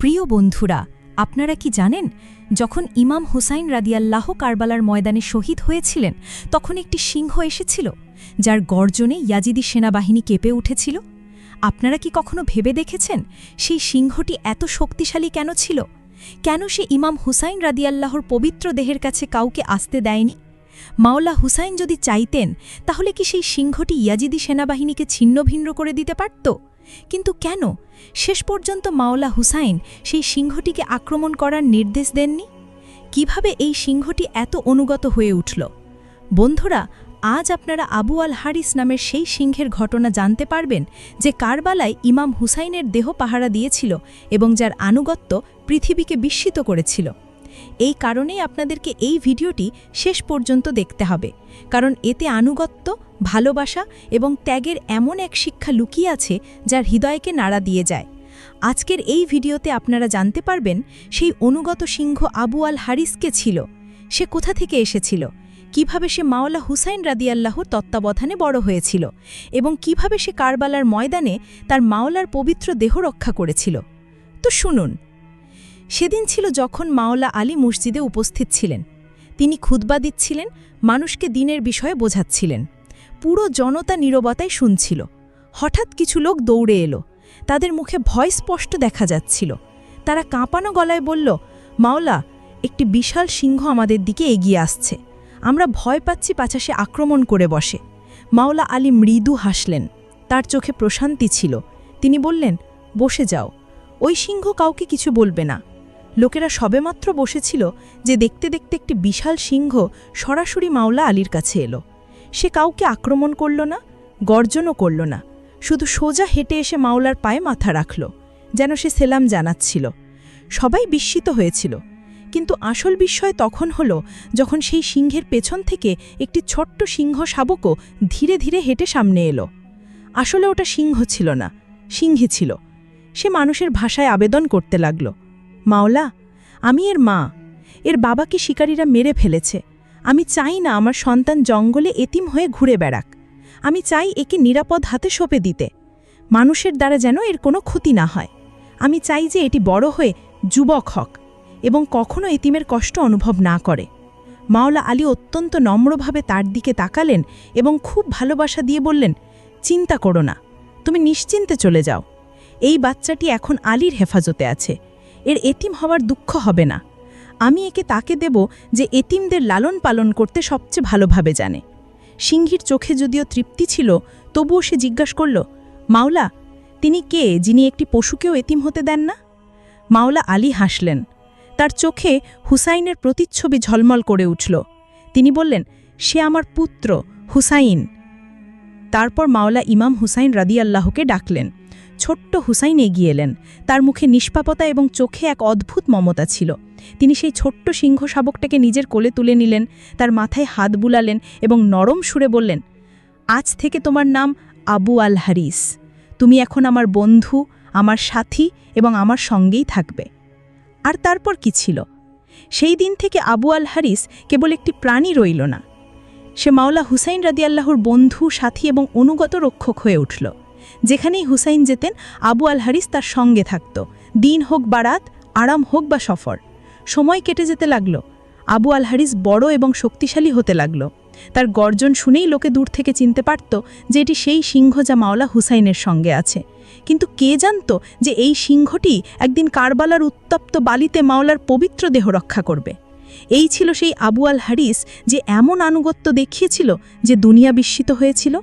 প্রিয় বন্ধুরা, আপনারা কি জানেন, যখন ইমাম হুসাইন রাদিয়াল্লাহ কারবালার ময়দানে শহীদ হয়েছিলেন, তখন একটি সিংহ এসেছিল, যার গর্জনে ইয়াজিদি সেনাবাহিনী কেঁপে উঠেছিল? আপনারা কি কখনো ভেবে দেখেছেন, সেই সিংহটি এত শক্তিশালী কেন ছিল? কেন সে ইমাম হুসাইন রাদিয়াল্লাহর পবিত্র দেহের কাছে কাউকে আসতে দেয়নি? মাওলা হুসাইন যদি চাইতেন, তাহলে কি সেই সিংহটি ইয়াজিদি সেনাবাহিনীকে ছিন্নভিন্ন করে দিতে পারত? কিন্তু কেন? শেষ পর্যন্ত মাওলা হুসাইন সেই সিংহটিকে আক্রমণ করার নির্দেশ দেননি? কীভাবে এই সিংহটি এত অনুগত হয়ে উঠল? বন্ধুরা, আজ আপনারা আবু আল হারিস নামের সেই সিংহের ঘটনা জানতে পারবেন যে কারবালায় ইমাম হুসাইনের দেহ পাহারা দিয়েছিল এবং যার আনুগত্য পৃথিবীকে বিস্মিত করেছিল। এই কারণেই আপনাদেরকে এই ভিডিওটি শেষ পর্যন্ত দেখতে হবে। কারণ এতে আনুগত্য ভালোবাসা এবং ত্যাগের এমন এক শিক্ষা লুকিয়ে আছে যার হৃদয়কে নাড়া দিয়ে যায়। আজকের এই ভিডিওতে আপনারা জানতে পারবেন সেই অনুগত সিংহ আবু আল হারিসকে ছিল, সে কোথা থেকে এসেছিল, কীভাবে সে মাওলা হুসাইন রাদিয়াল্লাহর তত্ত্বাবধানে বড় হয়েছিল এবং কীভাবে সে কারবালার ময়দানে তার মাওলার পবিত্র দেহ রক্ষা করেছিল। তো শুনুন, সেদিন ছিল যখন মাওলা আলী মসজিদে উপস্থিত ছিলেন। তিনি খুতবা দিচ্ছিলেন, মানুষকে দিনের বিষয়ে বোঝাচ্ছিলেন। পুরো জনতা নীরবতায় শুনছিল। হঠাৎ কিছু লোক দৌড়ে এলো। তাদের মুখে ভয় স্পষ্ট দেখা যাচ্ছিল। তারা কাঁপানো গলায় বলল, মাওলা, একটি বিশাল সিংহ আমাদের দিকে এগিয়ে আসছে। আমরা ভয় পাচ্ছি পাছা সে আক্রমণ করে বসে। মাওলা আলী মৃদু হাসলেন। তার চোখে প্রশান্তি ছিল। তিনি বললেন, বসে যাও। ওই সিংহ কাউকে কিছু বলবে না। লোকেরা সবেমাত্র বসেছিল যে দেখতে দেখতে একটি বিশাল সিংহ সরাসরি মাওলা আলীর কাছে এলো। সে কাউকে আক্রমণ করল না, গর্জনও করল না, শুধু সোজা হেঁটে এসে মাওলার পায়ে মাথা রাখল, যেন সে সেলাম জানাচ্ছিল। সবাই বিস্মিত হয়েছিল, কিন্তু আসল বিস্ময় তখন হল যখন সেই সিংহের পেছন থেকে একটি ছোট্ট সিংহ শাবকও ধীরে ধীরে হেঁটে সামনে এলো। আসলে ওটা সিংহ ছিল না, সিংহে ছিল। সে মানুষের ভাষায় আবেদন করতে লাগল, মাওলা, আমি এর মা, এর বাবাকে শিকারীরা মেরে ফেলেছে আমি চাই না আমার সন্তান জঙ্গলে এতিম হয়ে ঘুরে বেড়াক। আমি চাই একে নিরাপদ হাতে সঁপে দিতে। মানুষের দ্বারা যেন এর কোনো ক্ষতি না হয়। আমি চাই যে এটি বড় হয়ে যুবক হক এবং কখনো এতিমের কষ্ট অনুভব না করে। মাওলা আলী অত্যন্ত নম্রভাবে তার দিকে তাকালেন এবং খুব ভালোবাসা দিয়ে বললেন, চিন্তা করো না, তুমি নিশ্চিন্তে চলে যাও। এই বাচ্চাটি এখন আলীর হেফাজতে আছে। এর এতিম হওয়ার দুঃখ হবে না। আমি একে তাকে দেব যে এতিমদের লালন পালন করতে সবচেয়ে ভালোভাবে জানে। সিংহীর চোখে যদিও তৃপ্তি ছিল, তবুও সে জিজ্ঞাসা করল, মাওলা, তিনি কে যিনি একটি পশুকেও এতিম হতে দেন না? মাওলা আলী হাসলেন। তার চোখে হুসাইনের প্রতিচ্ছবি ঝলমল করে উঠল। তিনি বললেন, সে আমার পুত্র, হুসাইন। তারপর মাওলা ইমাম হুসাইন রাদিয়াল্লাহকে ডাকলেন। ছোট্ট হুসাইন এগিয়ে এলেন। তার মুখে নিষ্পাপতা এবং চোখে এক অদ্ভুত মমতা ছিল। তিনি সেই ছোট্ট সিংহ শাবকটাকে নিজের কোলে তুলে নিলেন, তার মাথায় হাত বুলালেন এবং নরম সুরে বললেন, আজ থেকে তোমার নাম আবু আল হারিস। তুমি এখন আমার বন্ধু, আমার সাথী এবং আমার সঙ্গেই থাকবে। আর তারপর কি ছিল? সেই দিন থেকে আবু আল হারিস কেবল একটি প্রাণী রইল না। সে মাওলা হুসাইন রাদিয়াল্লাহর বন্ধু, সাথী এবং অনুগত রক্ষক হয়ে উঠল। যেখানেই হুসাইন যেতেন, আবু আল হারিস তার সঙ্গে থাকত। দিন হোক বা রাত, আরাম হোক বা সফর। সময় কেটে যেতে লাগল। আবু আল হারিস বড় এবং শক্তিশালী হতে লাগল। তার গর্জন শুনেই লোকে দূর থেকে চিনতে পারত যে এটি সেই সিংহ যা মাওলা হুসাইনের সঙ্গে আছে। কিন্তু কে জানত যে এই সিংহটি একদিন কারবালার উত্তপ্ত বালিতে মাওলার পবিত্র দেহ রক্ষা করবে। এই ছিল সেই আবু আল হারিস যে এমন আনুগত্য দেখিয়েছিল যে দুনিয়া বিস্মিত হয়েছিল।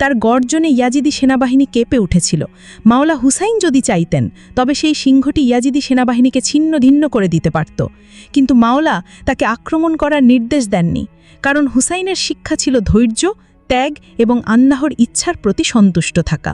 তার গর্জনে ইয়াজিদি সেনাবাহিনী কেঁপে উঠেছিল। মাওলা হুসাইন যদি চাইতেন, তবে সেই সিংহটি ইয়াজিদি সেনাবাহিনীকে ছিন্ন ভিন্ন করে দিতে পারত। কিন্তু মাওলা তাকে আক্রমণ করার নির্দেশ দেননি, কারণ হুসাইনের শিক্ষা ছিল ধৈর্য, ত্যাগ এবং আন্নাহর ইচ্ছার প্রতি সন্তুষ্ট থাকা।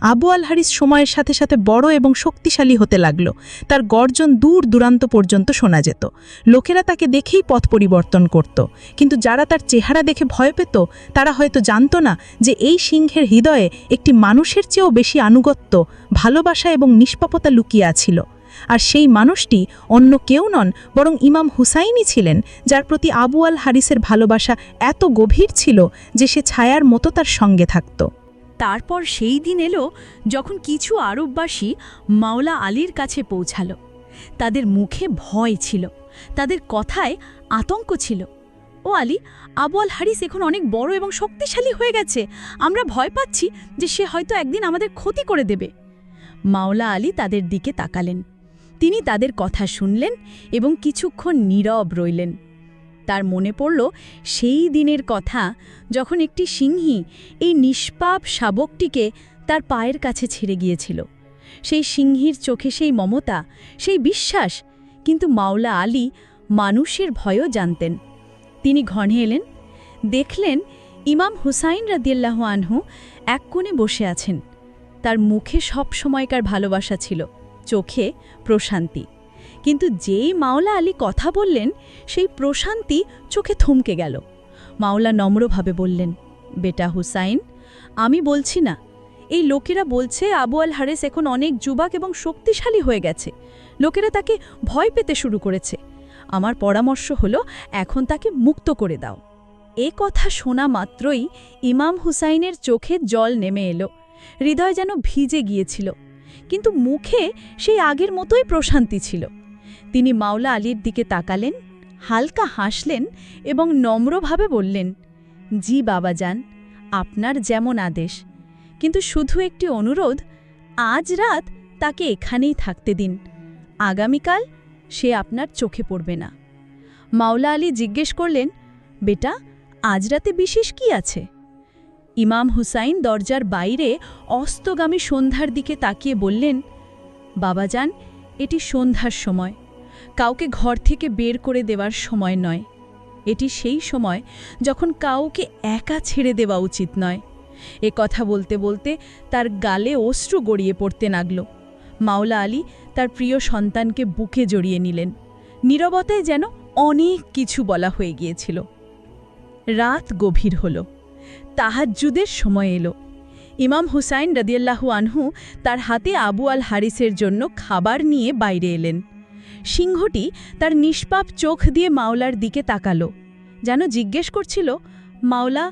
আবু আল হারিস সময়ের সাথে সাথে বড় এবং শক্তিশালী হতে লাগল। তার গর্জন দূর দূরান্ত পর্যন্ত শোনা যেত। লোকেরা তাকে দেখেই পথ পরিবর্তন করত। কিন্তু যারা তার চেহারা দেখে ভয় পেত, তারা হয়তো জানত না যে এই সিংহের হৃদয়ে একটি মানুষের চেয়েও বেশি আনুগত্য, ভালোবাসা এবং নিষ্পাপতা লুকিয়ে আছিল। আর সেই মানুষটি অন্য কেউ নন, বরং ইমাম হুসাইনই ছিলেন, যার প্রতি আবু আল হারিসের ভালোবাসা এত গভীর ছিল যে সে ছায়ার মতো তার সঙ্গে থাকত। তারপর সেই দিন এলো যখন কিছু আরববাসী মাওলা আলীর কাছে পৌঁছালো। তাদের মুখে ভয় ছিল, তাদের কথায় আতঙ্ক ছিল। ও আলী, আবু আল হারিস এখন অনেক বড় এবং শক্তিশালী হয়ে গেছে। আমরা ভয় পাচ্ছি যে সে হয়তো একদিন আমাদের ক্ষতি করে দেবে। মাওলা আলী তাদের দিকে তাকালেন। তিনি তাদের কথা শুনলেন এবং কিছুক্ষণ নীরব রইলেন। তার মনে পড়ল সেই দিনের কথা যখন একটি সিংহী এই নিষ্পাপ শাবকটিকে তার পায়ের কাছে ছেড়ে গিয়েছিল। সেই সিংহীর চোখে সেই মমতা, সেই বিশ্বাস, কিন্তু মাওলা আলী মানুষের ভয়ও জানতেন। তিনি ঘনে এলেন, দেখলেন ইমাম হুসাইন রাদিয়াল্লাহু আনহু এক কোণে বসে আছেন। তার মুখে সব সময়কার ভালোবাসা ছিল, চোখে প্রশান্তি। কিন্তু যেই মাওলা আলী কথা বললেন, সেই প্রশান্তি চোখে থমকে গেল। মাওলা নম্রভাবে বললেন, বেটা হুসাইন, আমি বলছি না, এই লোকেরা বলছে আবু আল হারেস এখন অনেক যুবক এবং শক্তিশালী হয়ে গেছে। লোকেরা তাকে ভয় পেতে শুরু করেছে। আমার পরামর্শ হলো, এখন তাকে মুক্ত করে দাও। এ কথা শোনা মাত্রই ইমাম হুসাইনের চোখে জল নেমে এলো। হৃদয় যেন ভিজে গিয়েছিল। কিন্তু মুখে সেই আগের মতোই প্রশান্তি ছিল। তিনি মাওলা আলীর দিকে তাকালেন, হালকা হাসলেন এবং নম্রভাবে বললেন, জি বাবা যান আপনার যেমন আদেশ। কিন্তু শুধু একটি অনুরোধ, আজ রাত তাকে এখানেই থাকতে দিন। আগামীকাল সে আপনার চোখে পড়বে না। মাওলা আলী জিজ্ঞেস করলেন, বেটা, আজ রাতে বিশেষ কি আছে? ইমাম হুসাইন দরজার বাইরে অস্তগামী সন্ধ্যার দিকে তাকিয়ে বললেন, বাবাজান, এটি সন্ধ্যার সময়। কাউকে ঘর থেকে বের করে দেওয়ার সময় নয়। এটি সেই সময় যখন কাউকে একা ছেড়ে দেওয়া উচিত নয়। এ কথা বলতে বলতে তার গালে অশ্রু গড়িয়ে পড়তে লাগল। মাওলা আলী তার প্রিয় সন্তানকে বুকে জড়িয়ে নিলেন। নীরবতায় যেন অনেক কিছু বলা হয়ে গিয়েছিল। রাত গভীর হল। তাহাজ্জুদের সময় এলো। ইমাম হুসাইন রদিয়াল্লাহু আনহু তার হাতে আবু আল হারিসের জন্য খাবার নিয়ে বাইরে এলেন। সিংহটি তার নিষ্পাপ চোখ দিয়ে মাওলার দিকে তাকালো, যেন জিজ্ঞেস করছিল, মাওলা,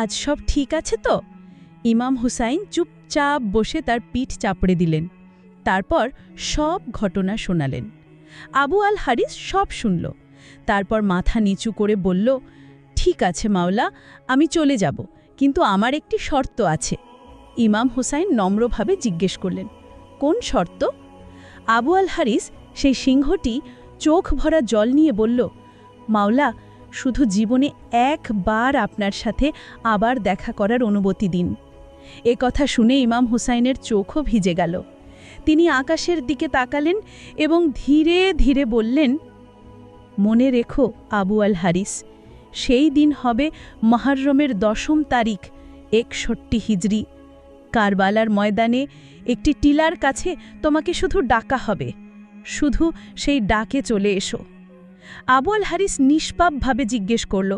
আজ সব ঠিক আছে তো? ইমাম হুসাইন চুপচাপ বসে তার পিঠ চাপড়ে দিলেন, তারপর সব ঘটনা শোনালেন। আবু আল হারিস সব শুনল, তারপর মাথা নিচু করে বলল, ঠিক আছে মাওলা, আমি চলে যাব, কিন্তু আমার একটি শর্ত আছে। ইমাম হুসাইন নম্রভাবে জিজ্ঞেস করলেন, কোন শর্ত? আবু আল হারিস সেই সিংহটি চোখ ভরা জল নিয়ে বলল, মাওলা, শুধু জীবনে একবার আপনার সাথে আবার দেখা করার অনুমতি দিন। এ কথা শুনে ইমাম হুসাইনের চোখও ভিজে গেল। তিনি আকাশের দিকে তাকালেন এবং ধীরে ধীরে বললেন, মনে রেখো আবু আল হারিস সেই দিন হবে মহারমের দশম তারিখ, একষট্টি হিজড়ি কারবালার ময়দানে একটি টিলার কাছে তোমাকে শুধু ডাকা হবে। শুধু সেই ডাকে চলে এসো। আবু হারিস নিষ্পাপভাবে জিজ্ঞেস করল,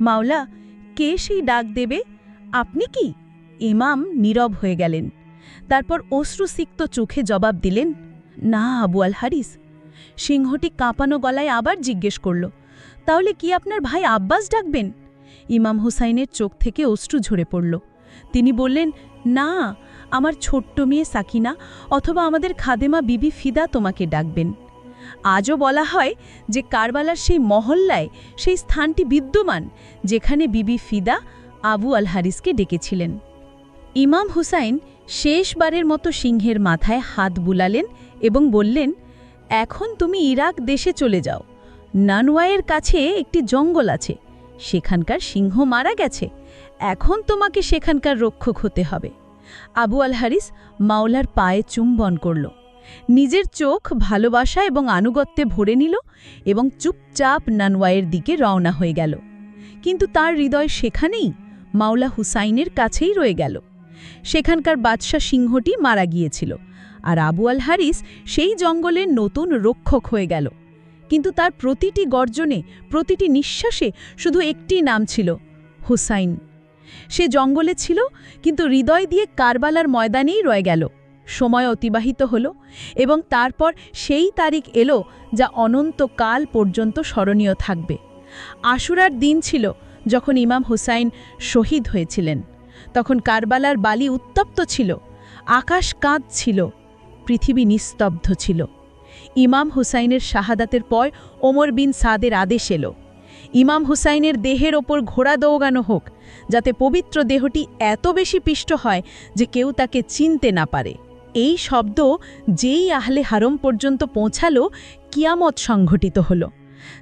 মাওলা, কে সেই ডাক দেবে? আপনি কি? ইমাম নীরব হয়ে গেলেন। তারপর অশ্রুসিক্ত চোখে জবাব দিলেন, না, আবু আল হারিস সিংহটি কাঁপানো গলায় আবার জিজ্ঞেস করল, তাহলে কি আপনার ভাই আব্বাস ডাকবেন? ইমাম হুসাইনের চোখ থেকে অশ্রু ঝরে পড়ল। তিনি বললেন, না, আমার ছোট্ট মেয়ে সাকিনা অথবা আমাদের খাদেমা বিবি ফিদা তোমাকে ডাকবেন। আজও বলা হয় যে কারবালার সেই মহল্লায় সেই স্থানটি বিদ্যমান যেখানে বিবি ফিদা আবু আল হারিসকে ডেকেছিলেন। ইমাম হুসাইন শেষবারের মতো সিংহের মাথায় হাত বুলালেন এবং বললেন, এখন তুমি ইরাক দেশে চলে যাও। নানওয়ায়ের কাছে একটি জঙ্গল আছে। সেখানকার সিংহ মারা গেছে। এখন তোমাকে সেখানকার রক্ষক হতে হবে। আবু আল হারিস মাওলার পায়ে চুম্বন করল। নিজের চোখ ভালোবাসা এবং আনুগত্যে ভরে নিল এবং চুপচাপ নানওয়ায়ের দিকে রওনা হয়ে গেল। কিন্তু তার হৃদয় সেখানেই মাওলা হুসাইনের কাছেই রয়ে গেল। সেখানকার বাদশা সিংহটি মারা গিয়েছিল আর আবু আল হারিস সেই জঙ্গলের নতুন রক্ষক হয়ে গেল। কিন্তু তার প্রতিটি গর্জনে, প্রতিটি নিঃশ্বাসে শুধু একটি নাম ছিল, হুসাইন। সে জঙ্গলে ছিল, কিন্তু হৃদয় দিয়ে কারবালার ময়দানেই রয়ে গেল, সময় অতিবাহিত হল এবং তারপর সেই তারিখ এলো যা অনন্তকাল পর্যন্ত স্মরণীয় থাকবে। আশুরার দিন ছিল যখন ইমাম হুসাইন শহীদ হয়েছিলেন। তখন কারবালার বালি উত্তপ্ত ছিল, আকাশ কাঁদ ছিল পৃথিবী নিস্তব্ধ ছিল। ইমাম হুসাইনের শাহাদাতের পর ওমর বিন সাদের আদেশ এলো। ইমাম হুসাইনের দেহের ওপর ঘোড়া দৌগানো হোক, যাতে পবিত্র দেহটি এত বেশি পিষ্ট হয় যে কেউ তাকে চিনতে না পারে। এই শব্দ যেই আহলে হারম পর্যন্ত পৌঁছালো, কিয়ামত সংঘটিত হল।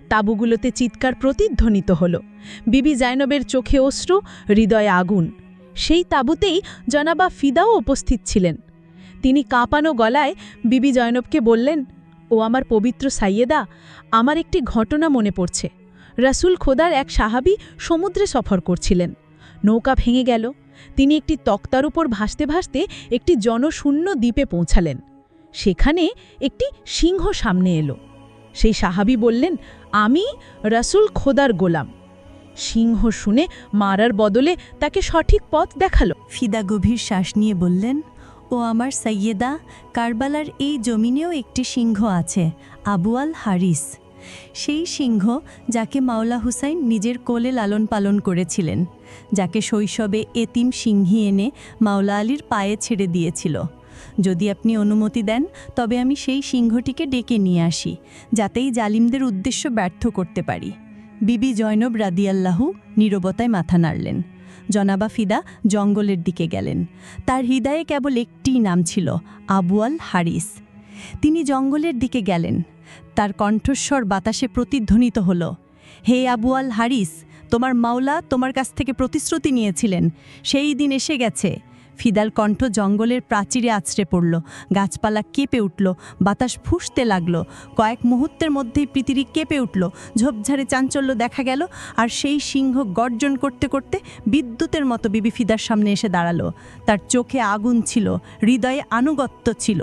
তাবুগুলোতে চিৎকার প্রতিধ্বনিত হল। বিবি জাইনবের চোখে অশ্রু, হৃদয়ে আগুন। সেই তাবুতেই জনাবা ফিদাও উপস্থিত ছিলেন। তিনি কাঁপানো গলায় বিবি জয়নবকে বললেন ও আমার পবিত্র সাইয়েদা, আমার একটি ঘটনা মনে পড়ছে। রাসুল খোদার এক সাহাবি সমুদ্রে সফর করছিলেন। নৌকা ভেঙে গেল। তিনি একটি তক্তার উপর ভাসতে ভাসতে একটি জনশূন্য দ্বীপে পৌঁছালেন। সেখানে একটি সিংহ সামনে এলো। সেই সাহাবি বললেন, আমি রাসুল খোদার গোলাম। সিংহ শুনে মারার বদলে তাকে সঠিক পথ দেখাল। ফিদা গভীর শ্বাস নিয়ে বললেন ও আমার সৈয়দা কারবালার এই জমিনেও একটি সিংহ আছে আবুয়াল হারিস সেই সিংহ যাকে মাওলা হুসাইন নিজের কোলে লালন পালন করেছিলেন, যাকে শৈশবে এতিম সিংহী এনে মাওলা আলীর পায়ে ছেড়ে দিয়েছিল। যদি আপনি অনুমতি দেন, তবে আমি সেই সিংহটিকে ডেকে নিয়ে আসি, যাতেই জালিমদের উদ্দেশ্য ব্যর্থ করতে পারি। বিবি জয়নব রাদিয়াল্লাহু নীরবতায় মাথা নাড়লেন। জনাবা ফিদা জঙ্গলের দিকে গেলেন। তার হৃদয়ে কেবল একটি নাম ছিল আবুয়াল হারিস। তিনি জঙ্গলের দিকে গেলেন। তার কণ্ঠস্বর বাতাসে প্রতিধ্বনিত হল, হে আবুয়াল হারিস, তোমার মাওলা তোমার কাছ থেকে প্রতিশ্রুতি নিয়েছিলেন। সেই দিন এসে গেছে। ফিদাল কণ্ঠ জঙ্গলের প্রাচীরে আছড়ে পড়ল। গাছপালা কেঁপে উঠল, বাতাস ফুসতে লাগল। কয়েক মুহূর্তের মধ্যেই পৃথিবী কেঁপে উঠল। ঝোপঝাড়ে চাঞ্চল্য দেখা গেল, আর সেই সিংহ গর্জন করতে করতে বিদ্যুতের মতো বিবি ফিদার সামনে এসে দাঁড়াল। তার চোখে আগুন ছিল, হৃদয়ে আনুগত্য ছিল।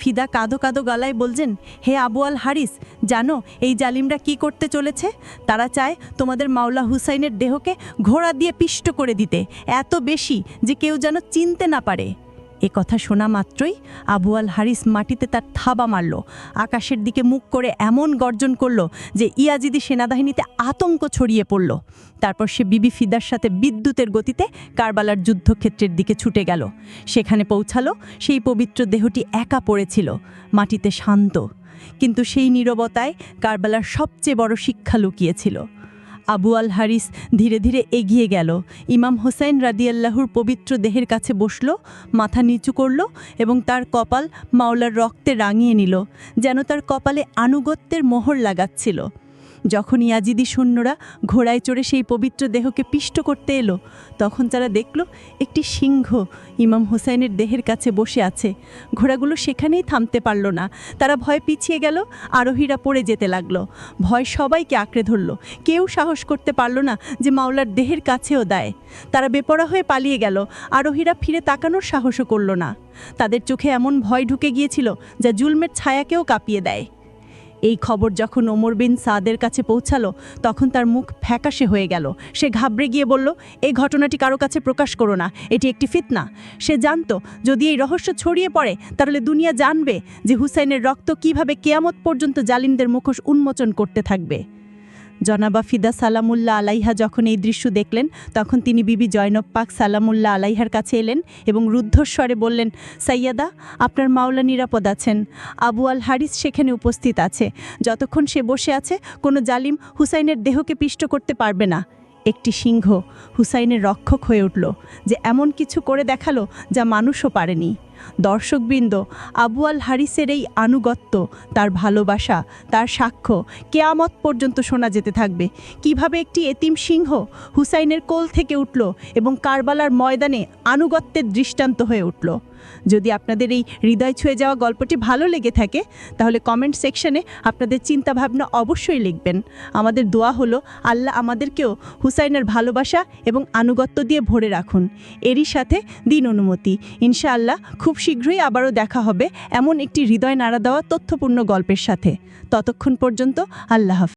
ফিদা কাঁদো কাঁদো গলায় বলছেন, হে আবু আল হারিস, জানো এই জালিমরা কি করতে চলেছে? তারা চায় তোমাদের মাওলা হুসাইনের দেহকে ঘোড়া দিয়ে পিষ্ট করে দিতে, এত বেশি যে কেউ যেন চিনতে না পারে। এ কথা শোনা মাত্রই আবু আল হারিস মাটিতে তার থাবা মারল। আকাশের দিকে মুখ করে এমন গর্জন করল যে ইয়াজিদি সেনাবাহিনীতে আতঙ্ক ছড়িয়ে পড়ল। তারপর সে বিবি ফিদার সাথে বিদ্যুতের গতিতে কারবালার যুদ্ধক্ষেত্রের দিকে ছুটে গেল। সেখানে পৌঁছালো, সেই পবিত্র দেহটি একা পড়েছিল, মাটিতে শান্ত। কিন্তু সেই নীরবতায় কারবালার সবচেয়ে বড় শিক্ষা লুকিয়েছিল। আবু আল হারিস ধীরে ধীরে এগিয়ে গেল। ইমাম হোসেন রাদিয়াল্লাহুর পবিত্র দেহের কাছে বসল, মাথা নিচু করল এবং তার কপাল মাওলার রক্তে রাঙিয়ে নিল, যেন তার কপালে আনুগত্যের মোহর লাগাচ্ছিল। যখন ইয়াজিদি সৈন্যরা ঘোড়ায় চড়ে সেই পবিত্র দেহকে পিষ্ট করতে এলো, তখন তারা দেখল একটি সিংহ ইমাম হোসাইনের দেহের কাছে বসে আছে। ঘোড়াগুলো সেখানেই থামতে পারল না। তারা ভয় পিছিয়ে গেল, আরোহীরা পড়ে যেতে লাগল। ভয় সবাইকে আঁকড়ে ধরল। কেউ সাহস করতে পারল না যে মাওলার দেহের কাছেও দেয়। তারা বেপরা হয়ে পালিয়ে গেল। আরোহীরা ফিরে তাকানোর সাহসও করল না। তাদের চোখে এমন ভয় ঢুকে গিয়েছিল যা জুলমের ছায়াকেও কাঁপিয়ে দেয়। এই খবর যখন ওমর বিন সাদের কাছে পৌঁছালো, তখন তার মুখ ফ্যাকাশে হয়ে গেল। সে ঘাবড়ে গিয়ে বলল, এই ঘটনাটি কারও কাছে প্রকাশ করো না, এটি একটি ফিতনা। সে জানত, যদি এই রহস্য ছড়িয়ে পড়ে, তাহলে দুনিয়া জানবে যে হুসাইনের রক্ত কীভাবে কেয়ামত পর্যন্ত জালিমদের মুখোশ উন্মোচন করতে থাকবে। জনাবা ফিদা সালামুল্লাহ আলাইহা যখন এই দৃশ্য দেখলেন, তখন তিনি বিবি জয়নব পাক সালামুল্লাহ আলাইহার কাছে এলেন এবং রুদ্ধস্বরে বললেন, সাইয়াদা, আপনার মাওলা নিরাপদ আছেন। আবু আল হারিস সেখানে উপস্থিত আছে। যতক্ষণ সে বসে আছে, কোনো জালিম হুসাইনের দেহকে পিষ্ট করতে পারবে না। একটি সিংহ হুসাইনের রক্ষক হয়ে উঠল, যে এমন কিছু করে দেখাল যা মানুষও পারেনি। দর্শকবৃন্দ, আবু আল হারিসের এই আনুগত্য, তার ভালোবাসা, তার সাক্ষ্য কেয়ামত পর্যন্ত শোনা যেতে থাকবে। কীভাবে একটি এতিম সিংহ হুসাইনের কোল থেকে উঠল এবং কারবালার ময়দানে আনুগত্যের দৃষ্টান্ত হয়ে উঠল? যদি আপনাদের এই হৃদয় ছুঁয়ে যাওয়া গল্পটি ভালো লেগে থাকে, তাহলে কমেন্ট সেকশনে আপনাদের চিন্তাভাবনা অবশ্যই লিখবেন। আমাদের দোয়া হলো, আল্লাহ আমাদেরকেও হুসাইনের ভালোবাসা এবং আনুগত্য দিয়ে ভরে রাখুন। এরই সাথে দিন অনুমতি। ইনশাআল্লাহ খুব শীঘ্রই আবারও দেখা হবে এমন একটি হৃদয় নাড়া দেওয়া তথ্যপূর্ণ গল্পের সাথে। ততক্ষণ পর্যন্ত আল্লাহ হাফেজ।